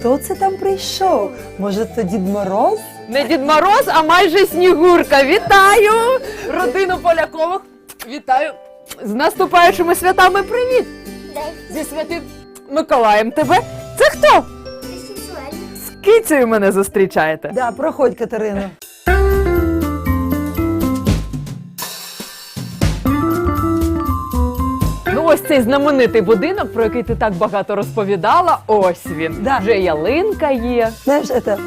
Хто це там прийшов? Може, це Дід Мороз? Не Дід Мороз, а майже Снігурка. Вітаю! Родину Полякових. Вітаю! З наступаючими святами привіт! Зі святим Миколаєм тебе. Це хто? З кицею мене зустрічаєте. Да, проходь, Катерина. ось цей знаменитий будинок, про який ти так багато розповідала. Ось він. Да. Вже ялинка є. Знаешь, это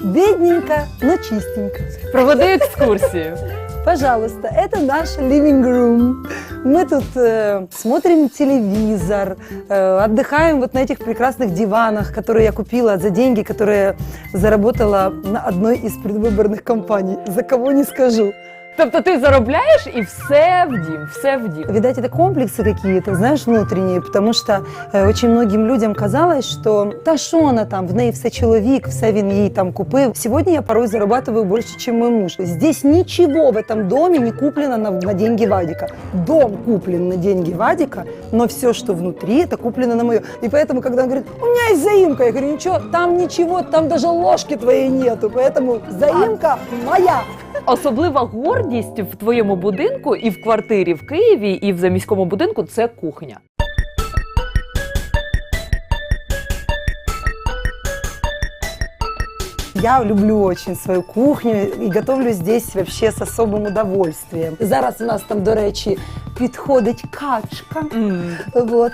бедненько, но чистенько. Проведи екскурсію. Пожалуйста, это наш living room. Мы тут э, смотрим телевизор, э, отдыхаем вот на этих прекрасных диванах, которые я купила за деньги, которые заработала на одной из предвыборных кампаний. За кого не скажу. Тобто ти заробляєш і все в дім, все в дім. Видать, это комплексы какие-то, знаешь, внутренние, потому что э, очень многим людям казалось, что та що вона там, в неї все чоловік, все він їй там купив. Сегодня я порой зарабатываю больше, чем мой муж. Здесь ничего в этом доме не куплено на, на деньги Вадика. Дом куплен на деньги Вадика, но все, что внутри, это куплено на мое. И поэтому, когда он говорит, у меня есть заимка, я говорю, ничего, там ничего, там даже ложки твоей нету, поэтому заимка моя. Особлива гордість в твоєму будинку і в квартирі в Києві, і в заміському будинку це кухня. Я люблю очень свою кухню і готовлю здесь вообще з особым удовольствием. Зараз у нас там, до речі, підходить качка. Вот.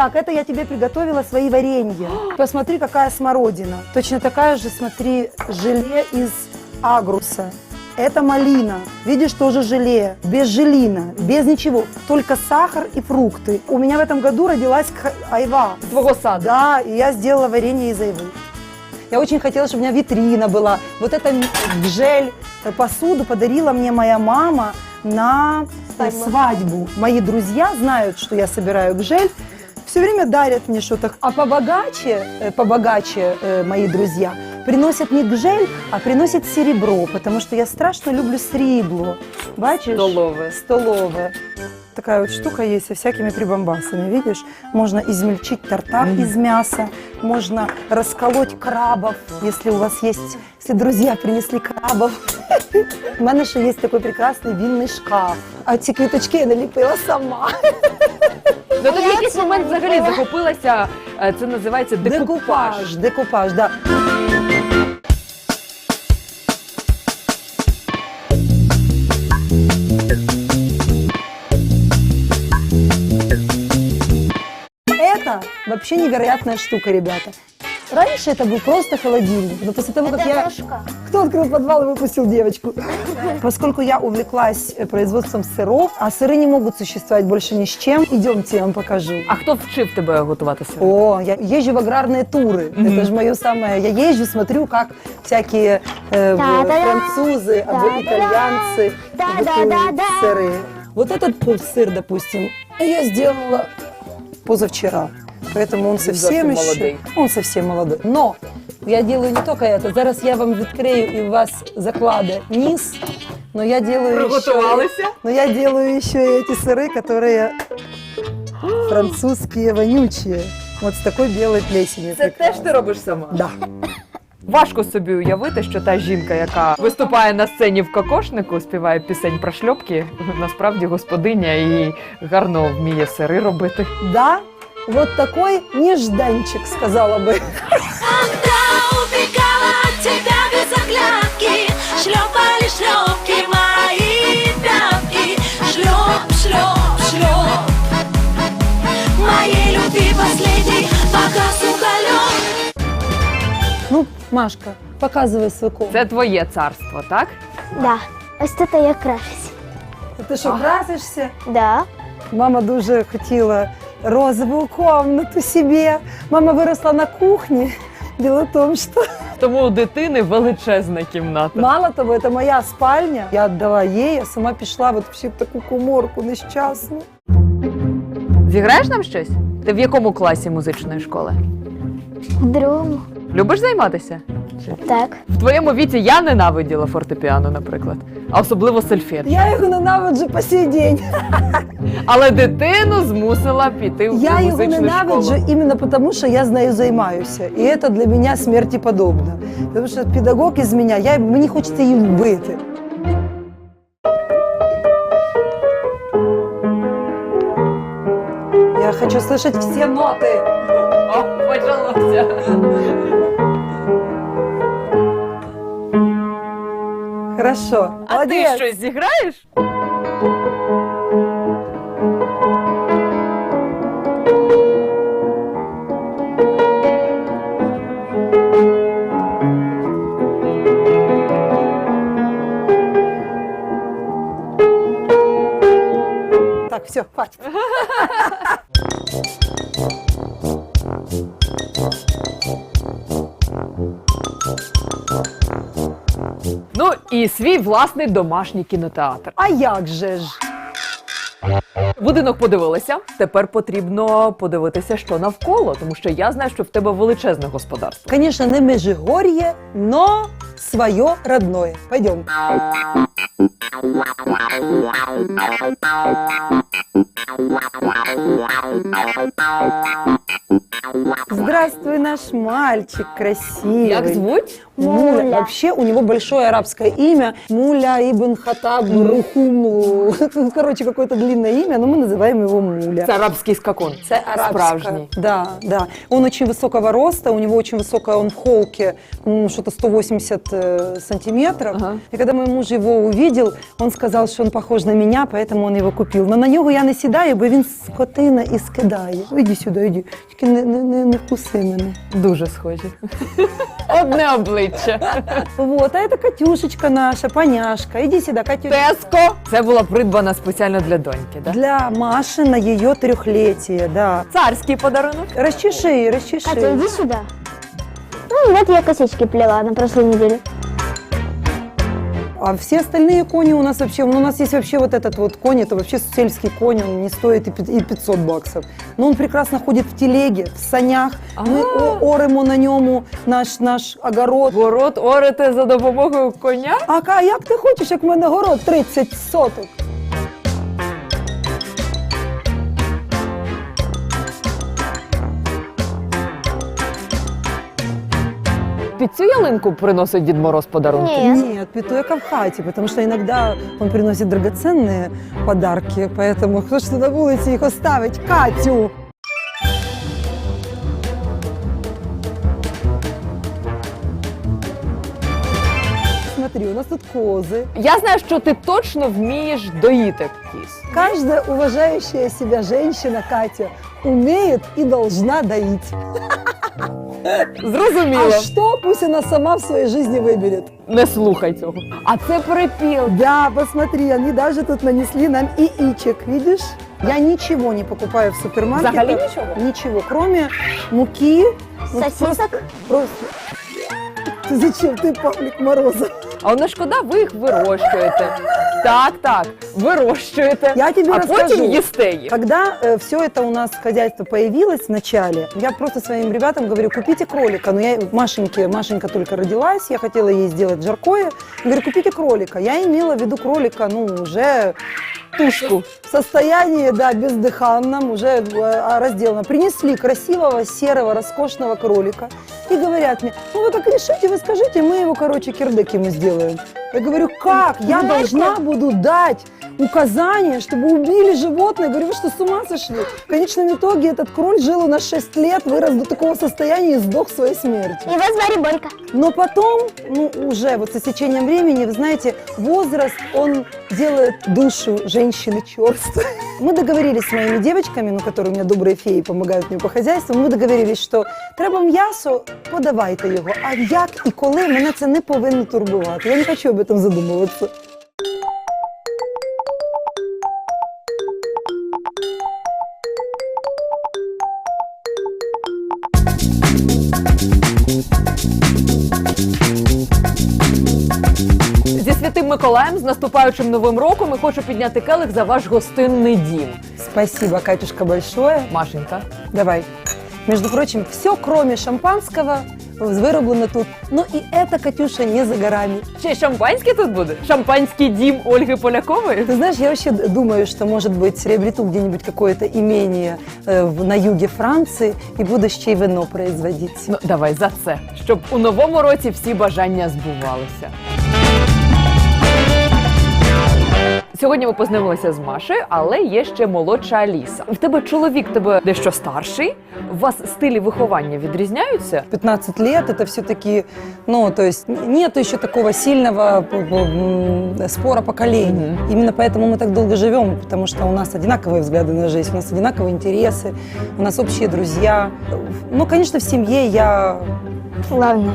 Так, это я тебе приготовила свои варенья. Посмотри, какая смородина. Точно такая же, смотри, желе из агруса. Это малина. Видишь, тоже желе. Без желина, без ничего. Только сахар и фрукты. У меня в этом году родилась айва. З твого саду. Да, и я сделала варенье из айвы. Я очень хотела, чтобы у меня витрина была. Вот это м- гжель, э, посуду подарила мне моя мама на э, свадьбу. Мои друзья знают, что я собираю гжель, все время дарят мне что-то. А побогаче, э, побогаче э, мои друзья приносят не гжель, а приносят серебро, потому что я страшно люблю срібло. Бачишь? Столове. столовая. Такая вот штука есть со всякими прибамбасами, видишь? Можно измельчить тартар из мяса, можно расколоть крабов, если у вас есть, если друзья принесли крабов. У мене ще є такий прекрасний вінний шкаф. А ці квіточки я наліпила сама. Ну, в якийсь момент взагалі захопилася, е, це називається декупаж. Декупаж, декупаж, да. Это вообще невероятная штука, ребята. Раньше это был просто холодильник, но после того, как я... Кто открыл подвал и выпустил девочку? Поскольку я увлеклась э, производством сыров, а сыры не могут существовать больше ни с чем, идемте, я вам покажу. А хто вчив тебе готувати сир? О, я езжу в аграрные туры. Мгм. Это же мое самое. Я езжу, смотрю, как всякие э, в- Да-да-да. французы або Да-да-да. итальянцы готовят Да-да-да-да. сыры. Вот этот пол- сыр, допустим, я сделала позавчера. Поэтому он совсем совсем еще... молодой. Он совсем молодой. Но я делаю не только это. Зараз я вам відкрию и у вас заклада низ. Но я делаю еще... Приготувалися? Но я делаю еще и эти сыры, которые французские, вонючие. Вот с такой белой плесенью. Це теж прекрасной. ти робиш сама? Да. Важко собі уявити, що та жінка, яка виступає на сцені в кокошнику, співає пісень про шльопки, насправді господиня і гарно вміє сири робити. Да, вот такой нежданчик, сказала бы. Когда убегала от тебя без оглядки Шлепали шлепки мои пятки Шлеп, шлеп, шлеп Моей любви последний погас уголек Ну, Машка, показывай свой комнату. Це твоє царство, так? Да. Ось тут я крашусь. Ти що, красишся? Да. Мама дуже хотіла розову комнату себе. Мама виросла на кухні. Діло в тому, що Тому у дитини величезна кімната. мало того, це моя спальня. Я віддала їй, я сама пішла от в таку коморку нещасну. Зіграєш нам щось? Ти в якому класі музичної школи? В другому. Любиш займатися? Так. В твоєму віці я ненавиділа фортепіано, наприклад, а особливо сольфеж. Я його ненавиджу по сей день. Але дитину змусила піти в Я його музичну ненавиджу школу. именно потому, что я з нею займаюся. І це для мене смерті подобно. Тому що педагог із мене, я, мені хочеться її вбити. Я хочу слышать все ноти. О, почалося. Хорошо. А ти Молодець. щось зіграєш? Свій власний домашній кінотеатр. А як же ж? Будинок подивилися. Тепер потрібно подивитися, що навколо, тому що я знаю, що в тебе величезне господарство. Конечно, не Межигорье, но свое родное. Пойдем. Здравствуй, наш мальчик красивый. Як звуть? Муля. Муля. Вообще у него большое арабское имя. Муля Ибн Хатаб Рухум. Короче, какое-то длинное имя, но мы называем его Муля. Це арабський скакун. Це арабское. Справжній. Да, да. Он очень высокого роста, у него очень высокая, он в холке, м, что-то 180 э, сантиметров. Ага. И когда мой муж его увидел, он сказал, что он похож на меня, поэтому он его купил. Но на нього я не сідаю, бо він скотина і скидає. Іди сюди, іди. Тільки не, не, не, не вкуси мене. Дуже схожі. Одне обличчя. Вот, а это Катюшечка наша, поняшка. Иди сюда, Катюшка. Теско. Це була придбана спеціально для доньки. Да? Для Маши на ее трехлетие, да. Царський подарунок. Расчеши, расчеши. Катя, иди сюда. Ну, вот я косички плела на прошлой неделе. А все остальные кони у нас вообще, ну, у нас есть вообще вот этот вот конь, это вообще сельский конь, он не стоит и пи- и 500 баксов. Но он прекрасно ходит в телеге, в санях, мы А. о- оремо на ньому наш, наш огород. Город орете за допомогою коня. А ка- як ти хочеш, як в мене город 30 соток? Під цю ялинку приносить Дід Мороз подарунки. Нет. Нет, петуэка в хате, потому что иногда он приносит драгоценные подарки, поэтому кто ж на вулиці їх оставить? Катю! Смотри, у нас тут козы. Я знаю, що ти точно вмієш доїти кіз. Каждая уважающая себя женщина, Катя, умеет и должна доить. Зрозуміло. А что пусть она сама в своей жизни выберет. Не слухай цього. А це перепіл. Да, посмотри, они даже тут нанесли нам яичек, видишь? Я ничего не покупаю в супермаркете. Взагалі нічого? Ничего, кроме муки. вот Сосисок? Просто, просто. Ты зачем? Ты Павлик Морозов. А не шкода, ви їх вирощуєте. Так, так, вирощуєте. Я тебе а расскажу. потім їсте їх. Когда все это у нас хозяйство появилось в начале, я просто своим ребятам говорю, купите кролика. Но я Машеньке, Машенька только родилась, я хотела ей сделать жаркое. Говорю, купите кролика. Я имела в виду кролика, ну, уже тушку. В состоянии, да, бездыханном, уже э, разделано. Принесли красивого, серого, роскошного кролика. И говорят мне, ну вы как решите, вы скажите, мы его, короче, кирдык ему сделаем. Я говорю, как? Я должна буду дать указание, чтобы убили животное. Я говорю, вы что, с ума сошли? В конечном итоге этот кроль жил у нас 6 лет, вырос до такого состояния и сдох своей смертью. Его звали Борька. Но потом, ну, уже вот со течением времени, вы знаете, возраст, он делает душу женщины черствой. Мы договорились с моими девочками, ну, которые у меня добрые феи, помогают мне по хозяйству, мы договорились, що треба м'ясо, подавайте його. А як і коли, мене це не повинно турбувати. Я не хочу об этом задумуватися. Миколаєм, з наступаючим новим роком, і хочу підняти келих за ваш гостинний дім. Спасибо, Катюшка, большое. Машенька. Давай. Между прочим, все, кроме шампанского, выработано тут. Но и это, Катюша, не за горами. Ще й шампанське тут буде? Шампанський дім Ольги Полякової? Ты знаешь, я вообще думаю, что, может быть, приобрету где-нибудь какое-то имение э, в- на юге Франции и буду ще й вино производить. Ну, давай за це, щоб у новому році всі бажання збувалися. Сьогодні ми познайомилися з Машею, але є ще молодша Аліса. В тебе чоловік тебе дещо старший. У вас стилі виховання відрізняються? 15 лет это все-таки, ну, то есть нет еще такого сильного п- п- м, спора поколений. Мгм. Именно поэтому мы так долго живем, потому что у нас одинаковые взгляды на жизнь, у нас одинаковые интересы, у нас общие друзья. Ну, конечно, в семье я Главное.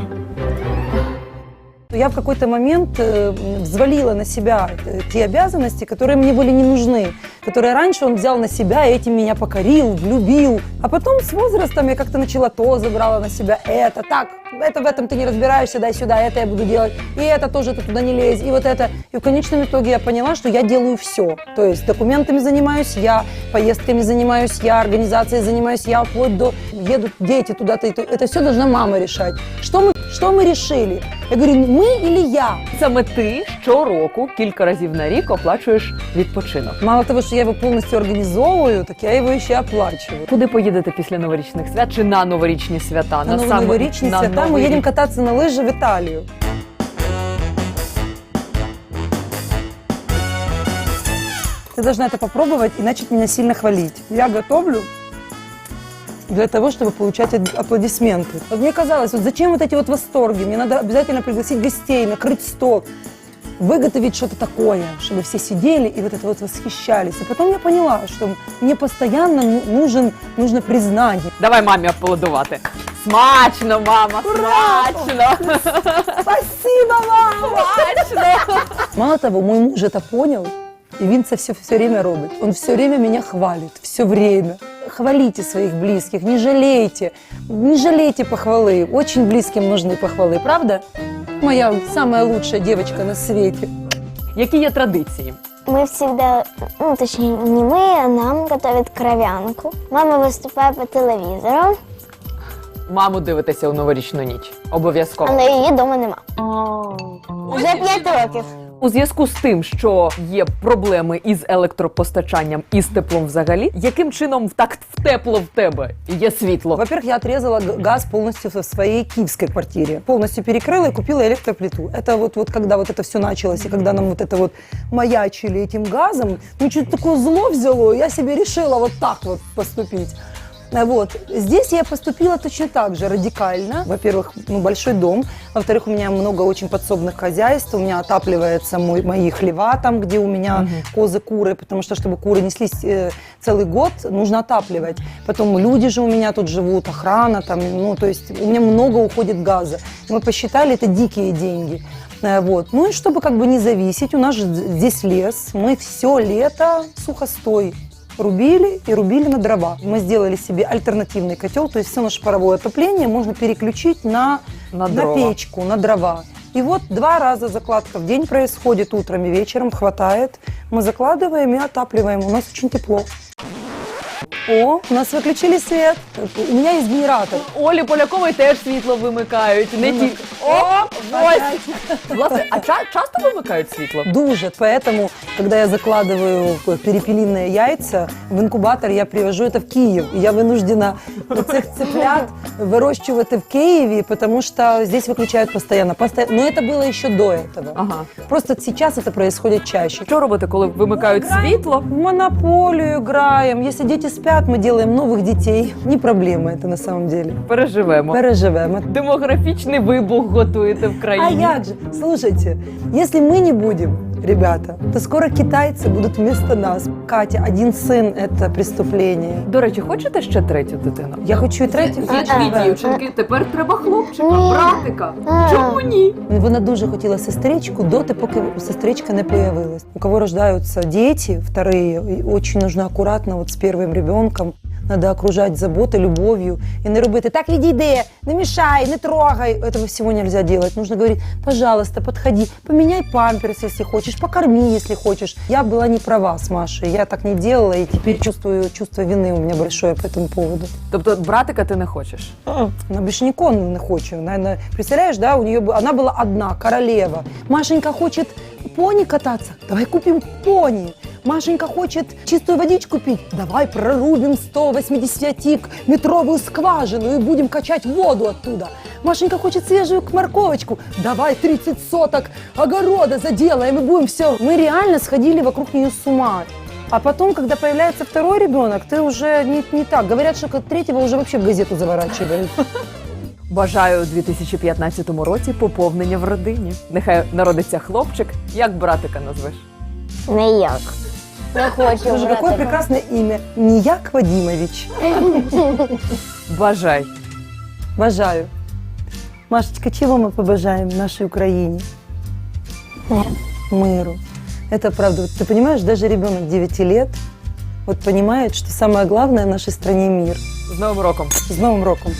Я в какой-то момент э, взвалила на себя э, те обязанности, которые мне были не нужны, которые раньше он взял на себя и этим меня покорил, влюбил. А потом с возрастом я как-то начала то, забрала на себя это, так, это в этом ты не разбираешься, дай сюда, это я буду делать, и это тоже ты туда не лезь, и вот это. И в конечном итоге я поняла, что я делаю все. То есть документами занимаюсь я, поездками занимаюсь я, организацией занимаюсь я, вплоть до едут дети туда-то, это все должна мама решать. Что мы, что мы решили? Я говорю, мы или я? Саме ти щороку кілька разів на рік оплачуєш відпочинок. Мало того, что я его полностью организовываю, так я его еще и оплачиваю. Куди поїдете після новорічних свят чи на новорічні свята? На саме- новорічні на свята мы Новий едем рік? кататься на лыжи в Италию. Ты должна это попробовать и начать меня сильно хвалить. Я готовлю для того, чтобы получать аплодисменты. Вот мне казалось, вот зачем вот эти вот восторги? Мне надо обязательно пригласить гостей, накрыть стол, выготовить что-то такое, чтобы все сидели и вот это вот восхищались. И потом я поняла, что мне постоянно ну- нужен, нужно признание. Давай мамі аплодувати. Смачно, мама! Смачно! Спасибо, мама! Смачно! Мало того, мой муж это понял, и він це все, все время робит. Он все время меня хвалит, все время. Хвалите своих близких, не жалейте, не жалейте похвалы. Очень близким нужны похвалы, правда? Моя самая лучшая девочка на свете. Які є традиції? Мы всегда, ну точнее не мы, а нам готовят кровянку. Мама выступает по телевизору, Маму дивитеся у новорічну ніч. Обов'язково. але її вдома нема. Вже п'ять років. У зв'язку з тим, що є проблеми із електропостачанням і з теплом взагалі, яким чином так в тепло в тебе є світло? Во-первых, я отрезала г- газ полностью в своей киевской квартире. Полностью перекрыла и купила электроплиту. Это вот, вот когда вот это все началось, и когда нам вот это вот маячили этим газом, ну что-то такое зло взяло, я себе решила вот так вот поступить. А Вот. Здесь я поступила точно так же, радикально. Во-первых, ну, большой дом. Во-вторых, у меня много очень подсобных хозяйств. У меня отапливается мой, мои хлева там, где у меня козы, куры. Потому что, чтобы куры неслись э, целый год, нужно отапливать. Потом люди же у меня тут живут, охрана там. Ну, то есть у меня много уходит газа. Мы посчитали, это дикие деньги. Э, Вот. Ну и чтобы как бы не зависеть, у нас же здесь лес. Мы все лето сухостой рубили и рубили на дрова. Мы сделали себе альтернативный котел, то есть все наше паровое отопление можно переключить на, На на дрова. печку, на дрова. И вот два раза закладка в день происходит, утром и вечером хватает. Мы закладываем и отапливаем. У нас очень тепло. О, у нас выключили свет. У меня есть генератор. Олі Полякової теж світло вимикають. Не тільки. О, ось! Власне, а ча- часто вимикають світло? Дуже. Поэтому, когда я закладываю перепелиные яйца, в инкубатор я привожу это в Киев. И я вынуждена этих цыплят выращивать в Киеве, потому что здесь выключают постоянно. Посто- Но это было еще до этого. Ага. Просто сейчас это происходит чаще. Що робити, коли вимикають світло? В монополию играем. Если дети спят, мы делаем новых детей. Не проблема это на самом деле. Переживемо. Переживем. Демографічний вибух готуєте в А країні. як же? Слушайте, если мы не будем, ребята, то скоро китайцы будут вместо нас. Катя, один сын – это преступление. До речі, хочете ще третю дитину? Я хочу і третю. Є А, дві да. дівчинки, тепер треба хлопчика, Ні. братика. А. Чому ні? Вона дуже хотіла сестричку доти, поки сестричка не появилась. У кого рождаются дети, вторые, и очень нужно аккуратно вот с первым ребенком. надо окружать заботой, любовью. И не робити, так відійди, не мешай, не трогай. Этого всего нельзя делать. Нужно говорить, пожалуйста, подходи, поменяй памперс, если хочешь, покорми, если хочешь. Я была не права с Машей, я так не делала, и теперь чувствую чувство вины у меня большое по этому поводу. Тобто братика ти не хочеш? Она больше нікого не хоче. Наверное, представляешь, да, у нее бы- она была одна, королева. Машенька хочет пони кататься, давай купим пони. Машенька хочет чистую водичку пить, давай прорубим 180-метровую скважину и будем качать воду оттуда. Машенька хочет свежую морковочку, давай 30 соток огорода заделаем и будем все. Мы реально сходили вокруг нее с ума. А потом, когда появляется второй ребенок, ты уже не, не так. Говорят, что от третьего уже вообще в газету заворачивают. Бажаю у 2015 році поповнення в родині. Нехай народиться хлопчик, як братика назвеш. Ніяк. Не хочу. Боже, какое братика. прекрасное имя. Нияк Вадимович. Бажай. Бажаю. Машечка, чего мы побажаем нашей Украине? Мир. Миру. Это правда. Вот ты понимаешь, даже ребенок 9 лет вот понимает, что самое главное в нашей стране мир. З Новим роком! С Новым роком!